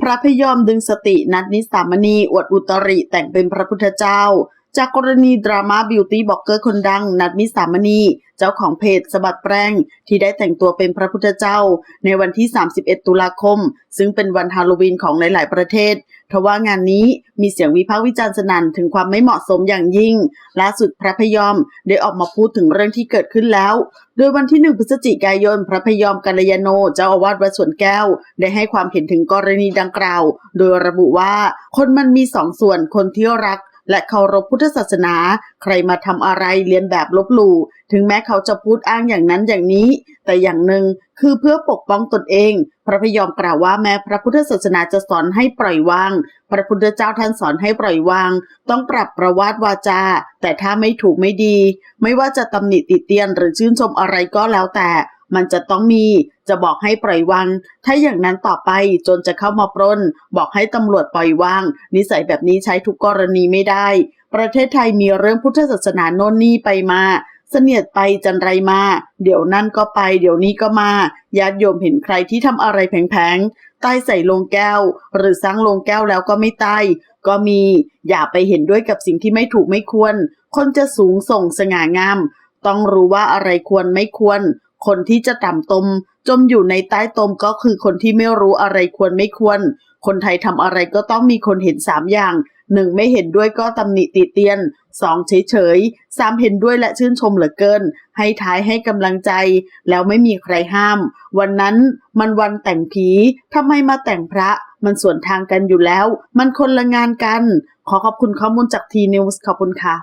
พระพยอมดึงสตินัดนิสามณีอวดอุตริแต่งเป็นพระพุทธเจ้า จากกรณีดราม่าบิวตี้บล็อกเกอร์คนดัง นัดนิสามณี เจ้าของเพจสะบัดแปรงที่ได้แต่งตัวเป็นพระพุทธเจ้า ในวันที่ 31 ตุลาคม ซึ่งเป็นวันฮาโลวีนของหลาย ๆ ประเทศทว่างานนี้มีเสียงวิพากษ์วิจารณ์สนั่นถึงความไม่เหมาะสมอย่างยิ่ง ล่าสุดพระพยอมได้ออกมาพูดถึงเรื่องที่เกิดขึ้นแล้ว โดยวันที่ 1 พฤศจิกายน พระพยอมกัลยาโนเจ้าอาวาสวัดสวนแก้ว ได้ให้ความเห็นถึงกรณีดังกล่าว โดยระบุว่าคนมันมีสองส่วนคนที่รัก และเคารพพุทธศาสนา ใครมาทำอะไรเรียนแบบลบหลู่ถึงแม้เขาจะพูดอ้างอย่างนั้นอย่างนี้ แต่อย่างหนึ่งคือเพื่อปกป้องตนเอง พระพยอมกล่าวว่าแม้พระพุทธศาสนาจะสอนให้ปล่อยวาง พระพุทธเจ้าท่านสอนให้ปล่อยวาง ต้องปรับประวาทวาจา แต่ถ้าไม่ถูกไม่ดี ไม่ว่าจะตำหนิติเตียนหรือชื่นชมอะไรก็แล้วแต่ มันจะต้องมี จะบอกให้ปล่อยวางถ้าอย่างนั้นต่อไปจนจะเข้ามาปล้น บอกให้ตำรวจปล่อยวาง นิสัยแบบนี้ใช้ทุกกรณีไม่ได้ ประเทศไทยมีเรื่องพุทธศาสนาโน่นนี่ไปมาเสนียดไปจันไรมา เดี๋ยวนั่นก็ไป เดี๋ยวนี้ก็มาญาติโยมเห็นใครที่ทำอะไรแผงๆใต้ใส่ลงแก้ว หรือสร้างลงแก้วแล้วก็ไม่ใต้ก็มี อย่าไปเห็นด้วยกับสิ่งที่ไม่ถูกไม่ควร คนจะสูงส่งสง่างาม ต้องรู้ว่าอะไรควรไม่ควร คนที่จะต่ำตม จมอยู่ในใต้ตมก็คือคนที่ไม่รู้อะไรควรไม่ควร คนไทยทำอะไรก็ต้องมีคนเห็นสามอย่างหนึ่งไม่เห็นด้วยก็ตำหนิติเตียนสองเฉยเฉยสามเห็นด้วยและชื่นชมเหลือเกิน ให้ท้ายให้กำลังใจ แล้วไม่มีใครห้าม วันนั้นมันวันแต่งผีทำไมมาแต่งพระ มันส่วนทางกันอยู่แล้ว มันคนละงานกัน ขอขอบคุณข้อมูลจากทีนิวส์ขอบคุณค่ะ